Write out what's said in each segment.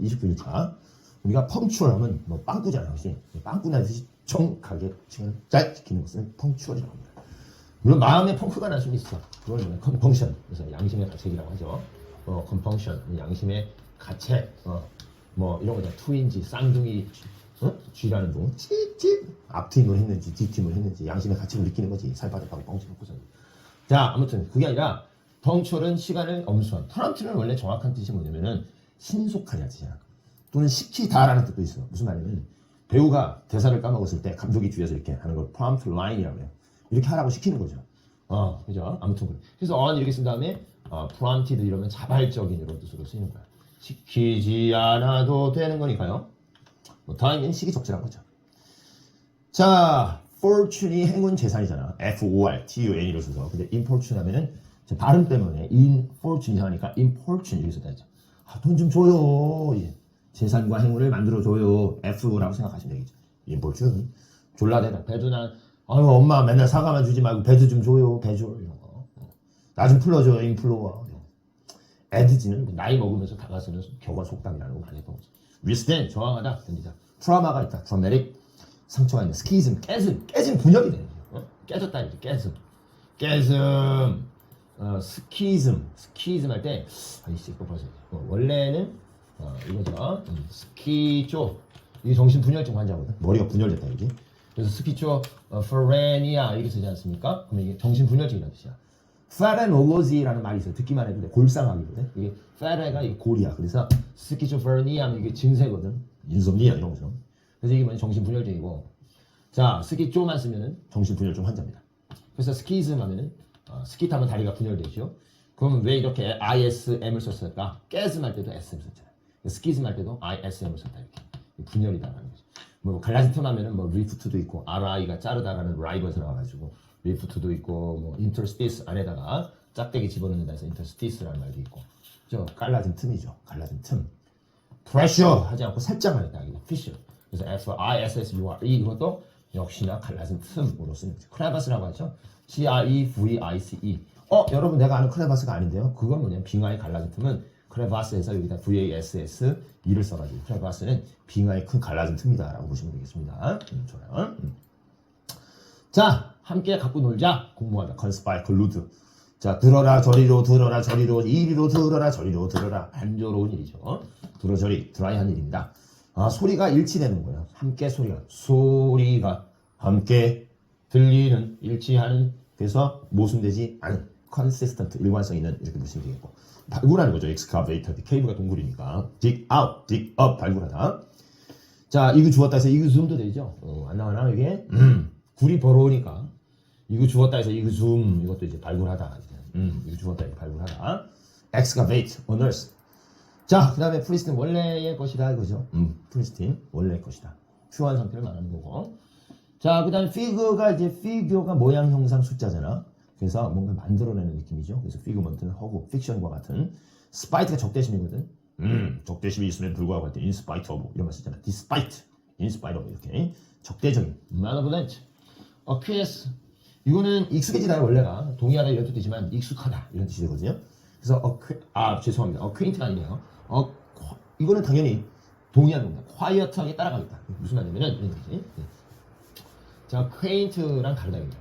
29일차 우리가 펑추얼하면 뭐 빵꾸잖아 그지 빵꾸 나 듯이 정확하게 시간을 잘 지키는 것은 펑추얼이라고 합니다. 물론 마음에 펑크가 날 수는 있어. 그걸 뭐냐 컴펑션 그래서 양심의 가책이라고 하죠. 어 컴펑션 양심의 가책 어 뭐 이런 거잖아 투인지 쌍둥이 어? 쥐라는 둥. 찌찌! 앞팀을 했는지 뒷팀을 했는지 양심의 가책을 느끼는 거지. 살바닥하고 뻥치 놓고서 자 아무튼 그게 아니라 펑추얼은 시간을 엄수한 프럼프트는 원래 정확한 뜻이 뭐냐면은 신속하냐 뜻이야. 또는 시키다라는 뜻도 있어. 무슨 말이냐면 배우가 대사를 까먹었을 때 감독이 뒤에서 이렇게 하는 걸 prompt line이라고 해요. 이렇게 하라고 시키는 거죠. 어 그죠? 아무튼 그래. 그래서 on 이렇게 쓴 다음에 어, prompted 이러면 자발적인 이런 뜻으로 쓰이는 거야. 시키지 않아도 되는 거니까요. 뭐 다행히 시기 적절한 거죠. 자, fortune이 행운 재산이잖아. F-O-R-T-U-N이로 써서. 근데 importune 하면은 저 발음 때문에 infortune 이상하니까 importune 이렇게 써야죠. 아, 돈 좀 줘요. 예. 재산과 행운을 만들어 줘요. F라고 생각하시면 되겠죠. importune. 졸라대다. 배도 난, 아유, 엄마 맨날 사과만 주지 말고 배도 좀 줘요. 배 줘. 이런 거. 나 좀 풀러줘요. 인플로어. 에드지는 뭐 나이 먹으면서 다가서는 격언 속담이라는 거 많이 했던 거죠. withstand, 저항하다, 견디다. 트라우마가 있다. traumatic. 상처가 있는 스키즘 깨짐 깨짐 분열이 되는 거예요. 어? 깨졌다 이제 깨짐 깨짐 어, 스키즘 스키즘 할 때 아이씨 이거 벌써 어, 원래는 어, 이거죠 음, 스키 쪽 이게 정신 분열증 환자거든 머리가 분열됐다 이게 그래서 스키 쪽 어, 프레니아 이렇게 쓰지 않습니까? 그러면 이게 정신 분열증이라는 뜻이야. 페레놀로지라는 말이 있어요. 듣기만 해도 돼. 골상하기거든. 이게 페레가 이게 골이야. 그래서 스키조프레니아는 이게 증세거든. 인솜니아 이런 거죠. 그래서 이게 뭐냐 정신 분열증이고 자 스키 쪼만 쓰면은 정신 분열증 환자입니다. 그래서 스키즘 하면은 어, 스키 타면 다리가 분열되죠. 그러면 왜 이렇게 ISM을 썼을까? 깨즘 할 때도 SM 썼잖아요. 스키즘 할 때도 ISM을 썼다 이렇게 분열이다라는 거죠. 뭐 갈라진 틈 하면은 뭐 리프트도 있고 RI가 자르다라는 라이버에서 나와가지고 리프트도 있고 뭐 인터스티스 안에다가 짝대기 집어넣는다 해서 인터스티스라는 말도 있고 저 갈라진 틈이죠. 갈라진 틈. 프레셔 하지 않고 살짝만 있다. 피셔. 그래서 F I S S U R E 이것도 역시나 갈라진 틈으로 쓰는 거죠. 크레바스라고 하죠. C R E. 어 여러분 내가 아는 크레바스가 아닌데요. 그건 뭐냐면 빙하의 갈라진 틈은 크레바스에서 여기다 V A S S E를 써가지고 크레바스는 빙하의 큰 갈라진 틈이다라고 보시면 되겠습니다. 음, 좋아요. 음. 자 함께 갖고 놀자 공부하다 컨스파이 클루드. 자 들어라 저리로 들어라 저리로 이리로 들어라 저리로 들어라 안조로운 일이죠. 어? 들어 저리 드라이한 일입니다. 아 소리가 일치되는 거예요. 함께 소리가 소리가 함께 들리는 일치하는 그래서 모순되지 않은 consistent 일관성 있는 이렇게 보시면 되겠고 발굴하는 거죠. excavator cave가 동굴이니까 dig out, dig up 발굴하다. 자 이거 주었다 해서 이거 줌도 되죠. 어, 안 나와나 이게 음, 굴이 버러우니까 이거 주었다 해서 이거 줌 이것도 이제 발굴하다. 음, 이거 주었다 해서 발굴하다. excavate, unearth. 자, 그 다음에 프리스틴 원래의 것이다 이거죠. 음, 프리스틴 원래의 것이다. 퓨어한 상태를 말하는 거고. 자, 그 다음에 피그가 이제 피규어가 모양, 형상, 숫자잖아. 그래서 뭔가 만들어내는 느낌이죠. 그래서 피그먼트는 허구, 픽션과 같은. 스파이트가 적대심이거든. 음, 적대심이 있으면 불구하고 할때 인스파이트 오브 이런 거 쓰잖아. 디스파이트, 인스파이트 오브 이렇게 적대적인. malevolent, acquiesce. 이거는 익숙해지다 원래가 동의하다 이런 뜻도 있지만 익숙하다 이런 뜻이 되거든요. 그래서 acqu- 아 죄송합니다. acquaint가 아니네요. 어, 과- 이거는 당연히 동의하는 겁니다. quiet하게 따라가겠다. 무슨 말이냐면은 이런 뜻이. 네. 자, quaint랑 다르다 이거예요.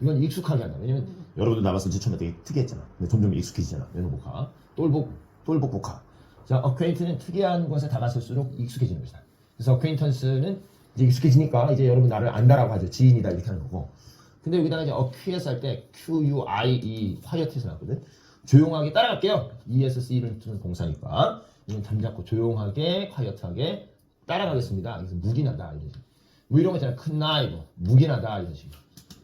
이건 익숙하게 한다. 왜냐면 여러분도 나봤을 때 처음에 되게 특이했잖아. 근데 점점 익숙해지잖아. 외노복화, 똘복, 똘복 복화. 자, acquaintance는 특이한 것에 다가설수록 익숙해지는 것이다. 그래서 acquaintance는 이제 익숙해지니까 이제 여러분 나를 안다라고 하죠. 지인이다 이렇게 하는 거고. 근데 여기다가 이제 acquiesce 할때 Q U I E quiet에서 나왔거든. 조용하게 따라갈게요. ESC를 쓰는 동사니까 이건 잠잡고 조용하게 quiet하게 따라가겠습니다. 그래서 묵인하다 이런 식. 뭐 이런 거 있잖아요. 큰나이브 묵인하다 이런 식.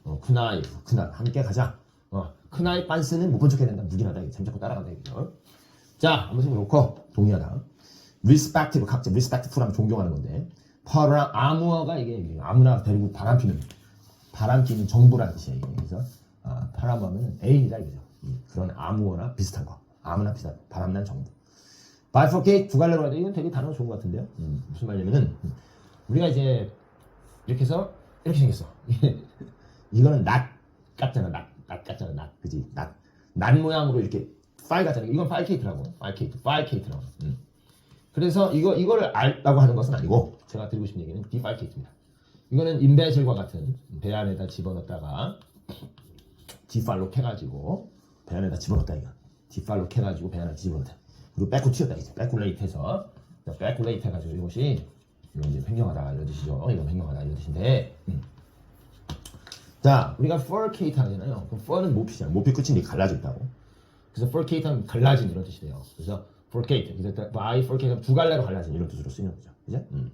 어, 큰아이, 큰아 함께 가자. 어, 큰아이 빤스는 못본 척해야 된다. 이게 잠자코 따라간다. 이거죠. 자, 아무튼 그렇고 동의하다. respective 각자 respectful 하면 존경하는 건데 파워랑 아무어가 이게 아무나 데리고 바람피는 바람피는 정부라는 뜻이에요. 그래서 아, 바람하면 애인이다 이거죠. 음, 그런 아무어나 비슷한 거. 아무나 비슷한 바람난 정부. bifurcate 두 갈래로 하다 이건 되게 단어 좋은 것 같은데요. 음, 무슨 말이냐면은 음, 우리가 이제 이렇게 해서 이렇게 생겼어. 이거는 낫 같잖아, 낫, 낫 같잖아, 낫, 그지? 낫, 낫 모양으로 이렇게 파일 같잖아. 이건 파일 케이트라고, 파일 케이트, 파일 케이트라고. 음. 그래서 이거 이거를 알라고 하는 것은 아니고 제가 드리고 싶은 얘기는 디팔케이트입니다. 이거는 인베질과 같은 배 안에다 집어넣다가 디팔로 캐가지고 배 안에다 집어넣다 이거. 디팔로 캐가지고 배 안에 집어넣다. 그리고 백구 튀었다 이제. 백굴레이트해서. 백굴레이트 해가지고 이것이 이건 이제 횡령하다 뜻이죠. 이건 횡령하다 뜻인데. 음. 자 우리가 forcate 하잖아요 그럼 for는 모피잖아요. 모피 끝이 이제 갈라져 있다고. 그래서 forcate 하면 갈라진 이런 뜻이 돼요. 그래서 forcate 그래서 by forcate 하면 두 갈래로 갈라진 이런 뜻으로 쓰이는 거죠. 그죠? 음.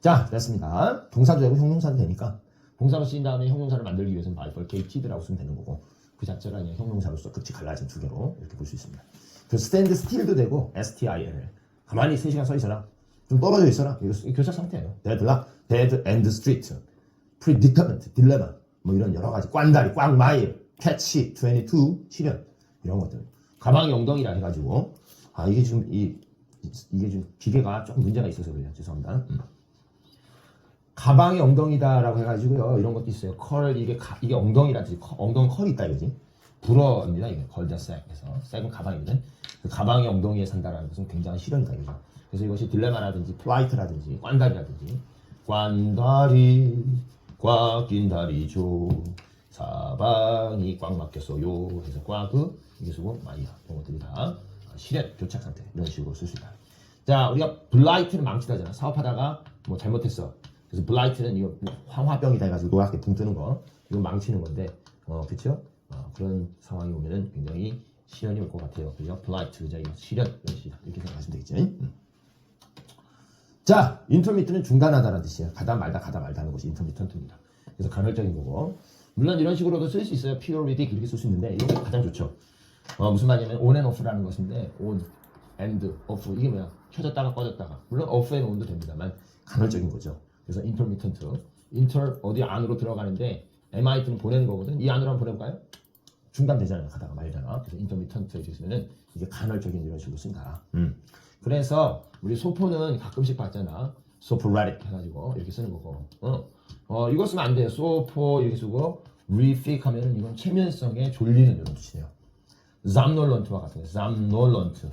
자 됐습니다. 동사도 되고 형용사도 되니까. 동사로 쓰인 다음에 형용사를 만들기 위해서는 by forcated라고 쓰면 되는 거고 그 자체가 그냥 형용사로서 끝이 갈라진 두 개로 이렇게 볼 수 있습니다. 그래서 stand still도 되고 STIL 가만히 3시간 서 있어라. 좀 떨어져 있어라. 이거 이 교차 상태예요. Deadlock, dead and street. Predicament, dilemma. 뭐 이런 여러 가지 꽌다리, 꽝마일, catch, 22, 실현 이런 것들. 가방이 엉덩이라 해가지고. 아 이게 지금 이 이게 지금 기계가 조금 문제가 있어서 그래요. 죄송합니다. 음. 가방이 엉덩이다라고 해가지고요. 이런 것도 있어요. 컬 이게 가, 이게 엉덩이라 뜻이 커- 엉덩이 컬이 있다 이거지. 불어입니다 이게. 걸자색에서 색은 가방이거든 그 가방이 엉덩이에 산다라는 것은 굉장한 실현이다 이거죠. 그래서 이것이 딜레마라든지 플라이트라든지 꽌다리라든지. 꽌다리 꽉 낀 다리죠 사방이 꽉 막혔어요. 그래서 꽉그 이게 쓰고 마이야. 이런 것들이 다 실현 교착 상태. 이런 식으로 쓸 수 있다. 자 우리가 블라이트는 망치다잖아. 사업하다가 뭐 잘못했어 그래서 블라이트는 이거 뭐 황화병이다 해가지고 노랗게 붕 뜨는 거. 이거 망치는 건데 어 그쵸? 어, 그런 상황이 오면은 굉장히 시련이 올 것 같아요. 그죠 블라이트 그죠 이거 시련 이렇게 생각하시면 되겠죠. 음. 자 인터미트는 중단하다라는 뜻이에요 가다 말다 가다 말다 하는 것이 인터미턴트입니다. 그래서 간헐적인 거고. 물론 이런 식으로도 쓸 수 있어요. Periodic 이렇게 쓸 수 있는데 이게 가장 좋죠. 어, 무슨 말이냐면 on and off라는 것인데 on and off. 이게 뭐야? 켜졌다가 꺼졌다가. 물론 off and on도 됩니다만 간헐적인 거죠 그래서 intermittent inter 어디 안으로 들어가는데 mit는 보내는 거거든. 이 안으로 한번 보내볼까요? 중단되잖아요 가다가 말잖아. 그래서 intermittent 쓰면은 이게 간헐적인 이런 식으로 쓴다 음. 그래서 우리 소포는 가끔씩 봤잖아. 소포라tic 해가지고 이렇게 쓰는 거고. 어, 어 이거 쓰면 안 돼요. 소포 이렇게 쓰고 refix 하면은 이건 체면성에 졸리는 이런 뜻이에요. 잠놀런트와 같은 거 잠놀런트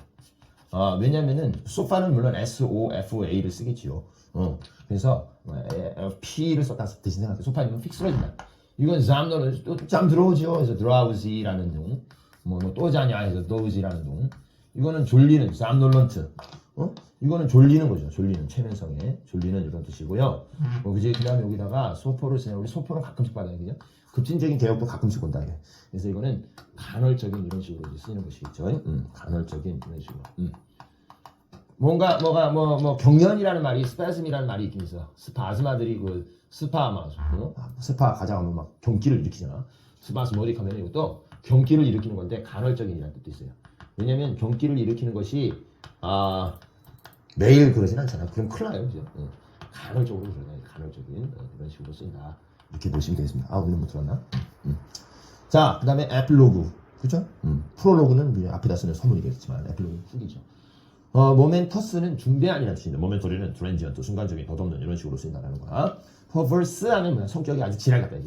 아, 왜냐면은 소파는 물론 S-O-F-A를 쓰겠지요. 어, 그래서 어, P를 썼다 대신 생각해. 소파는 픽 쓰러진다. 이건 잠놀 또잠 들어오죠. 그래서 drowsy라는 둥. 뭐, 자냐 해서 dozy라는 둥. 이거는 졸리는 잠놀런트. 어? 이거는 졸리는 거죠. 졸리는 최면성에 졸리는 이런 뜻이고요. 뭐 그지 그다음에 여기다가 소포를 쓰냐. 우리 소포는 가끔씩 받아요, 그죠? 급진적인 개혁도 가끔씩 본다. 이게. 그래서 이거는 간헐적인 이런 식으로 쓰이는 것이겠죠. 음, 간헐적인 이런 식으로. 음. 뭔가 뭐가 뭐뭐 경련이라는 말이 스파즘이라는 말이 있긴 있어. 스파 아줌마들이 그 스파 막 어? 스파 가자하면 막 경기를 일으키잖아. 스파스모릭 하면 이것도 경기를 일으키는 건데 간헐적인이라는 뜻도 있어요. 왜냐면 경기를 일으키는 것이 아 매일 그러진 않잖아. 그럼 큰일 나요, 그죠? 어. 간헐적으로 그러네. 간헐적인 어, 이런 식으로 쓴다. 이렇게 보시면 되겠습니다. 아 오늘 못 들었나? 음. 자, 그다음에 에필로그, 그죠? 음. 프롤로그는 이제 앞에다 쓰는 서문이겠지만 에필로그는 후기죠. 어, 모멘터스는 중대한이라는 뜻입니다. 모멘토리는 트랜지언트, 순간적인, 덧없는 이런 식으로 쓰인다는 거야. 퍼버스 하면 뭐야? 성격이 아주 지랄 같다.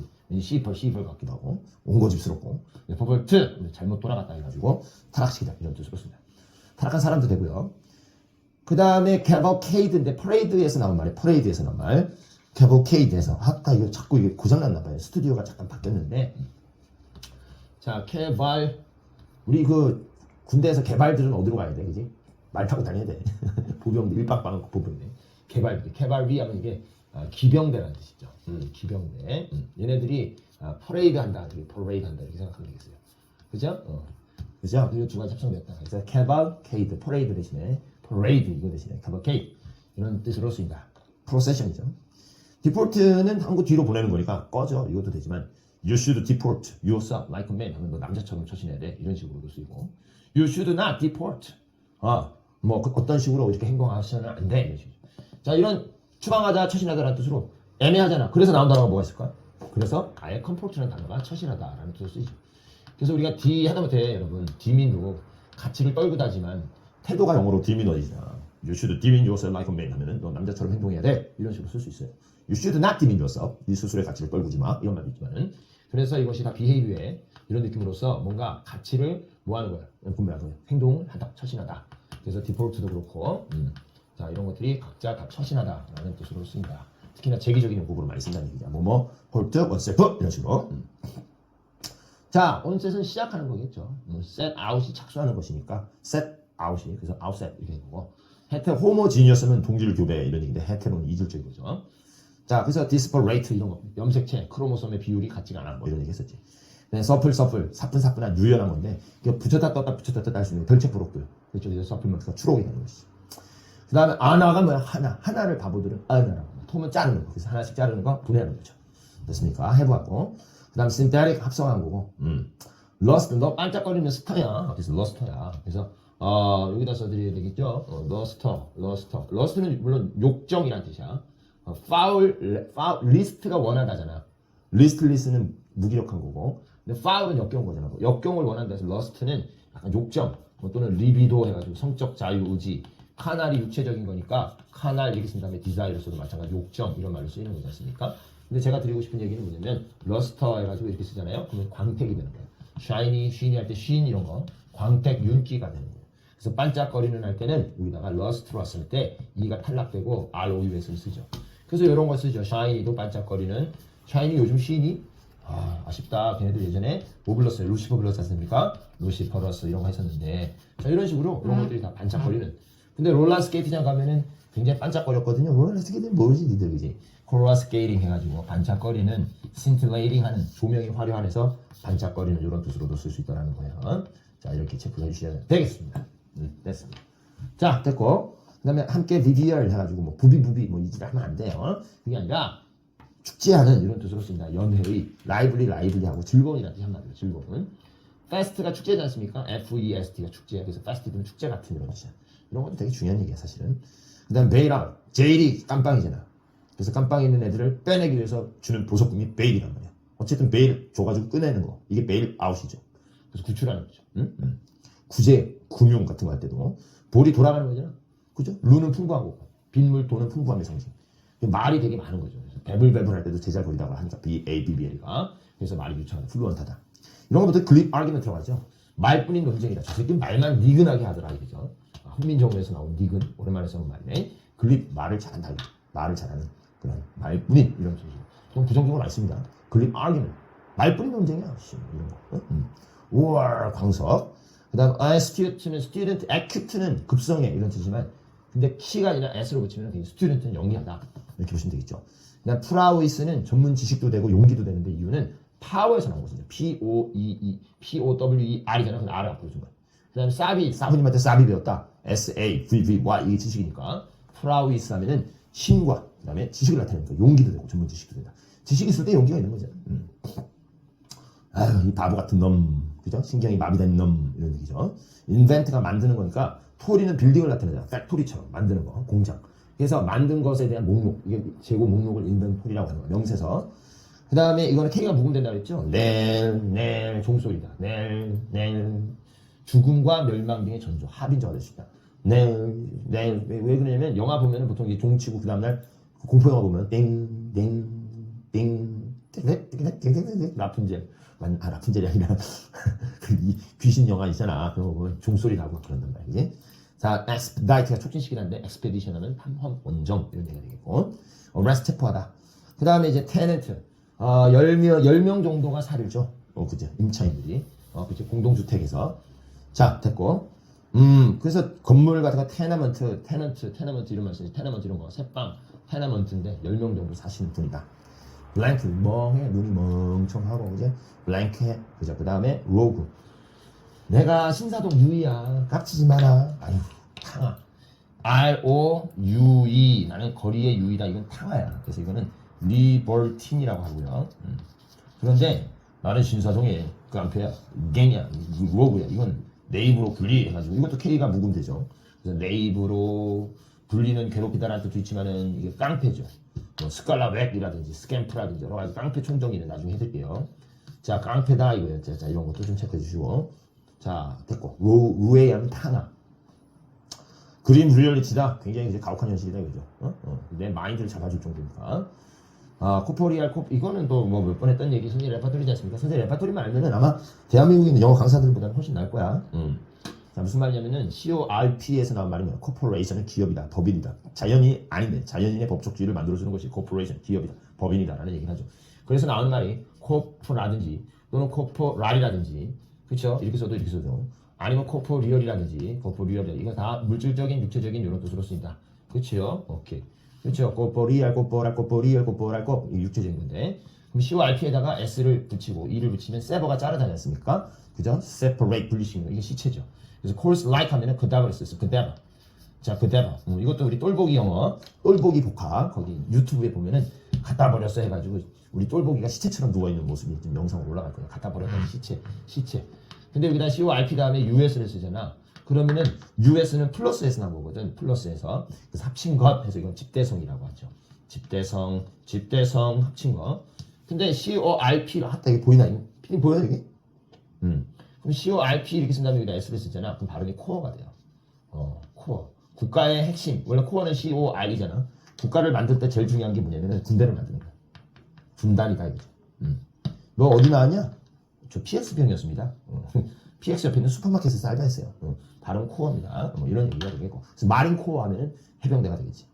시퍼, 시퍼 같기도 하고, 온고집스럽고. 퍼버트, 잘못 돌아갔다 해가지고, 타락시키다. 이런 뜻으로 씁니다. 타락한 사람도 되고요. 그 다음에 cavalcade인데, 퍼레이드에서 나온 말이에요. 퍼레이드에서 나온 말. cavalcade에서. 아까 이거 자꾸 이게 고장났나 봐요. 스튜디오가 잠깐 바뀌었는데. 자, 개발. 우리 그 군대에서 개발들은 어디로 가야 돼, 그지? 말 타고 다녀야 돼. 보병들 일박방은 보병대. 개발비, 개발비 하면 이게 아, 기병대라는 뜻이죠. 음, 기병대. 음, 얘네들이 아, 퍼레이드 한다, 이렇게 퍼레이드 한다 이렇게 생각하면 되겠어요. 그죠? 어. 그죠? 그리고 두 가지 합성됐다. 그래서 cavalcade, 퍼레이드 대신에 parade 이거 대신에 cavalcade 이런 뜻으로 쓰인다. 프로세션이죠. 디폴트는 한국 뒤로 보내는 거니까 꺼져 이것도 되지만 you should deport yourself like a man 하면 너 남자처럼 처신해야 돼 이런 식으로도 쓰이고 you should not deport 아 뭐그 어떤 식으로 이렇게 행동하시면 안 돼. 이런 식으로. 자 이런 추방하다 처신하다라는 뜻으로 애매하잖아. 그래서 나온 단어가 뭐가 있을까? 그래서 아예 comfort라는 단어가 처신하다라는 뜻으로 쓰이죠. 그래서 우리가 D 하다못해 여러분. 디민도 가치를 떨구다지만 태도가 영어로 디미너이잖아 You should demean yourself like a man 하면은 너 남자처럼 행동해야 돼. 이런 식으로 쓸 수 있어요. You should not demean yourself. 네 스스로의 가치를 떨구지 마. 이런 말도 있지만은. 그래서 이것이 다 비헤이비의 이런 느낌으로서 뭔가 가치를 뭐 하는 거야? 분배하는 행동을 하다. 처신하다 그래서 디폴트도 그렇고 음. 자 이런 것들이 각자 다 처신하다라는 뜻으로 쓰인다. 특히나 제기적인 용법으로 많이 쓴다는 얘기죠. 뭐뭐 홀트 원세프 이런 식으로. 음. 자 오늘 셋은 시작하는 거겠죠. 음, set out이 착수하는 것이니까 set out이 그래서 outset 이렇게 되고 헤테 호모지니어스는 동질 교배 이런 얘기인데 헤테로는 이질적인 거죠. 자 그래서 디스퍼레이트 이런 거 염색체 크로모솜의 비율이 같지가 않아 뭐 이런 얘기 했었지. 네, 서플 서플 사뿐사뿐한 유연한 건데 이게 붙였다 떴다 붙였다 떴다 할 수 있는 결체 프로들. 그렇죠. 그래서 서플먼트가 추록이 되는 것이지. 그 다음에 아나가 뭐야? 하나. 하나를 바보들은 아나라고 톰은 자르는 거. 그래서 하나씩 자르는 거 분해하는 거죠. 됐습니까? 해보았고. 그 다음 synthetic 합성한 거고. 음. 러스트 너 반짝거리는 스타야. 그래서 러스터야. 그래서 어, 여기다 써드려야 되겠죠? 어, 러스터 러스터 러스트는 물론 욕정이란 뜻이야. 어, 파울 파울 리스트가 원하다잖아. 리스트 리스는 무기력한 거고 근데 파울은 역겨운 거잖아 역경을 원한다 해서 러스트는 약간 욕정 뭐 또는 리비도 해가지고 성적 자유 의지 카날이 육체적인 거니까 카날 이렇게 쓴 다음에 디자이어서도 마찬가지 욕정 이런 말로 쓰이는 거지 않습니까? 근데 제가 드리고 싶은 얘기는 뭐냐면 러스터 해가지고 이렇게 쓰잖아요. 그러면 광택이 되는 거예요. 샤이니, 쉬니 할때 쉰 이런 거 광택 윤기가 되는 거예요. 그래서 반짝거리는 할 때는 여기다가 러스트로 쓸때 이가 탈락되고 ROUS를 쓰죠. 그래서 이런 거 쓰죠. 샤이니도 반짝거리는 샤이니 요즘 쉬니 아, 아쉽다. 걔네들 예전에 뭐 불렀어요? 루시퍼 불렀지 않습니까? 루시퍼러스 이런 거 했었는데 자 이런 식으로 이런 것들이 다 반짝거리는 근데 롤러 스케이트장 가면은 굉장히 반짝거렸거든요. 롤러 스케이트 모르지 니들 그지? 콜라 스케이팅 해가지고 반짝거리는 신틀레이팅 하는 조명이 화려해서 반짝거리는 이런 뜻으로도 쓸 수 있다는 거예요. 자 이렇게 체크해 주셔야 되겠습니다. 음, 됐습니다. 자 됐고 그 다음에 함께 VDR 해가지고 뭐 부비부비 뭐 이질 하면 안 돼요. 그게 아니라 축제하는 이런 뜻으로 씁니다. 연회의 라이블리 라이블리하고 즐거운이라는 뜻 한마디로 즐거운. 페스트가 축제지 않습니까? F-E-S-T가 축제야. 그래서 페스티브는 축제 같은 이런 뜻이야. 이런 것도 되게 중요한 얘기야 사실은. 그 다음 베일아 제일이 깜빵이잖아. 그래서 깜빵에 있는 애들을 빼내기 위해서 주는 보석금이 베일이란 말이야. 어쨌든 베일 줘가지고 꺼내는 거. 이게 베일 아웃이죠. 그래서 구출하는 거죠. 응? 응. 구제, 금융 같은 거 할 때도 볼이 돌아가는 거잖아. 그죠? 루는 풍부하고 빗물 돈은 풍부함의 상징. 말이 되게 많은 거죠. 배불배불 할 때도 제잘 거리다고 하니까 B, A, B, B, L가 그래서 말이 유창한 플루언타다. 이런 것부터 글립 아르기면 들어가죠. 말뿐인 논쟁이다. 저 새끼 말만 니근하게 하더라 이거죠. 아, 훈민정음에서 나온 니근 오랜만에 써본 말이네. 글립 말을 잘한다. 말을 잘하는 그런 말뿐인 이런 뜻이죠. 좀 부정적으로 많습니다. 글립 아르기면 말뿐인 논쟁이야. 씨, 이런 거. 응? 음. 5월 광석. 그 다음 아스튜트는 student, acute는 급성해 이런 뜻이지만 근데 키가 아니라 s로 붙이면 student는 영리하다 이렇게 보시면 되겠죠. 그다음 프라우이스는 전문 지식도 되고 용기도 되는데 이유는 파워에서 나온 거거든요. P O E E P O W E R이잖아. 그럼 R을 앞으로 준 거야. 그다음에 사비 사부님한테 사비 배웠다. S A V V Y 이게 지식이니까 프라우이스 하면은 신과 그다음에 지식을 나타내니까 용기도 되고 전문 지식도 된다. 지식이 있을 때 용기가 있는 거죠. 음. 아유 이 바보 같은 놈 그죠? 신경이 마비된 놈 이런 얘기죠. 인벤트가 만드는 거니까 토리는 빌딩을 나타내잖아. 팩토리처럼 만드는 거 공장. 그래서 만든 것에 대한 목록, 이게 재고 목록을 읽는 폴이라고 하는 거예요. 명세서. 그 다음에 이거는 K가 부금된다 그랬죠? 넬, 넬, 종소리다. 넬, 넬. 죽음과 멸망 등의 전조, 합인조가 될 수 있다. 넬, 넬. 왜, 왜 그러냐면 영화 보면 보통 이제 종치고 그 다음날 공포영화 보면 땡, 땡, 땡, 땡땡땡땡땡 라푼젤. 아, 라푼젤이 아니라 그 귀신 영화 있잖아. 그거 보면 종소리라고 그런단 말이지. 자, expedite가 expedition 하면 탐험, 원정 이런 얘기가 되겠고 arrest 체포하다. 그 다음에 이제 tenant 어, 10명, 10명 정도가 살죠. 어, 그죠. 임차인들이. 어, 그죠. 공동주택에서. 자, 됐고. 음, 그래서 건물 같은 거 테너먼트, 테넌트, 테너먼트 이런 말 쓰지. 테너먼트 이런 거. 새빵, 테너먼트인데 10명 정도 사시는 분이다. 블랭크, 멍해. 눈이 멍청하고, 그죠. 블랭크해. 그죠. 그 다음에 로그. 내가 신사동 유이야. 깝치지 마라. 아유, 탕아. R-O-U-E. 나는 거리의 유이다. 이건 탕아야. 그래서 이거는 리버틴이라고 하고요. 음. 그런데 나는 신사동의 그 깡패야. 갱이야. 로그야. 이건 네이버로 분리해가지고 이것도 K가 묵음되죠. 그래서 네이버로 분리는 괴롭히다라는 뜻도 있지만은 이게 깡패죠. 뭐 스칼라백이라든지 스캠프라든지 여러 가지 깡패 총정의는 나중에 해드릴게요. 자, 깡패다 이거예요. 자, 자, 이런 것도 좀 체크해 주시고. 자, 됐고. 루, 하면 타나. 그림 리얼리티다. 굉장히 이제 가혹한 현실이다, 그죠? 어? 어. 내 마인드를 잡아줄 정도니까. 아, 코포리알 코 이거는 또 뭐 몇 번 했던 얘기, 선생님 레파토리지 않습니까? 선생님 레파토리만 알면은 아마 대한민국에 있는 영어 강사들보다는 훨씬 나을 거야. 음. 자, 무슨 말이냐면은 CORP에서 나온 말이면 corporation은 기업이다, 법인이다. 자연이 아닌데 자연인의 법적주의를 만들어주는 것이 corporation, 기업이다, 법인이다라는 얘기를 하죠. 그래서 나오는 말이 corp라든지 또는 corporal이라든지 그렇죠? 이렇게 써도 이렇게 써도 아니면 corporeal이라든지 corporeal 이거 다 물질적인, 육체적인 이런 뜻으로 쓰인다. 그렇죠? 오케이. 그렇죠. corporal, corporeal, corporal, corp 이 육체적인 건데 그럼 CORP에다가 S를 붙이고 E를 붙이면 세버가 자르다지 않습니까? 그죠? separate 분리시키는 거 이게 시체죠. 그래서 course like 하면은 그다음을 썼어. 그다음. 자, 그다음. 음, 이것도 우리 똘보기 영어, 똘보기 복합 거기 유튜브에 보면은 갖다 버렸어 해가지고 우리 똘보기가 시체처럼 누워 있는 모습이 지금 영상으로 올라갈 거예요. 갖다 버렸던 시체, 시체. 근데 여기다 CORP 다음에 US를 쓰잖아. 그러면은 US는 플러스 S 나오거든. 플러스에서 그래서 합친 것 해서 이건 집대성이라고 하죠. 집대성, 집대성 합친 거. 근데 CORP를 하다 이게 보이나? 피디 보여 이게? 음. 그럼 CORP 이렇게 쓴 다음에 여기다 S를 쓰잖아. 그럼 발음이 코어가 돼요. 어, 코어. 국가의 핵심. 원래 코어는 COR이잖아. 국가를 만들 때 제일 중요한 게 뭐냐면 군대를 만드는 거야. 군단이다 이거죠. 음. 너 어디 나왔냐? 저 PX병이었습니다. 어. PX 옆에 있는 슈퍼마켓에서 알바했어요. 어. 발음 코어입니다. 뭐 이런 얘기가 되겠고. 그래서 마린 코어 하면 해병대가 되겠지.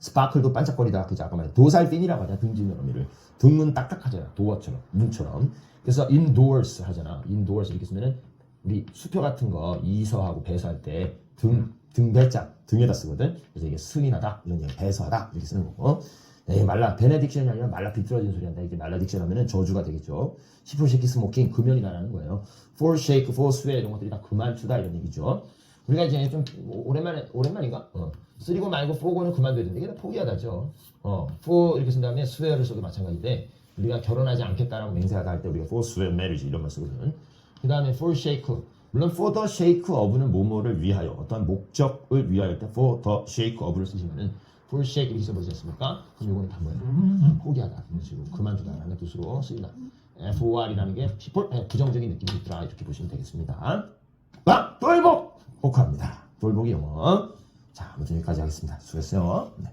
스파클도 반짝거리다. 그죠? 아까 말한 도살핀이라고 하잖아. 등지는 어미를. 등은 딱딱하잖아. 도어처럼. 문처럼. 그래서 indoors 하잖아. indoors 이렇게 쓰면은 우리 수표 같은 거 이서하고 배서할 때 등, 등배자 등에다 쓰거든. 그래서 이게 승이 나다. 이런 얘기 배서하다. 이렇게 쓰는 거고. 에이 말라 베네딕션이 아니라 말라 비틀어진 소리 한다. 이게 말라딕션 하면은 저주가 되겠죠. 10호 쉐키 스모킹 금연이 나라는 거예요. for shake, 이런 것들이 다 그만두다 이런 얘기죠. 우리가 이제 좀 오랜만에 오랜만인가? 어. 쓰리고 말고 for고는 그만둬야 되는데 이게 다 포기하다죠. 어. for 이렇게 쓴 다음에 swear를 써도 마찬가지인데 우리가 결혼하지 않겠다라고 맹세하다 할 때 우리가 for swear marriage 이런 말 쓰거든. 그 다음에 for shake 물론 for the shake of는 뭐뭐를 위하여 어떤 목적을 위하여 때 for the shake of를 쓰시면은 for shake 이렇게 써보지 않습니까? 그럼 이거는 다 뭐예요? 포기하다 식으로 그만두다라는 뜻으로 쓰인다. for이라는 게 시폴 네, 부정적인 느낌이 있더라 이렇게 보시면 되겠습니다. 아, 돌복 복합니다. 돌복이 영어. 자, 아무튼 여기까지 하겠습니다. 수고했어요. 네.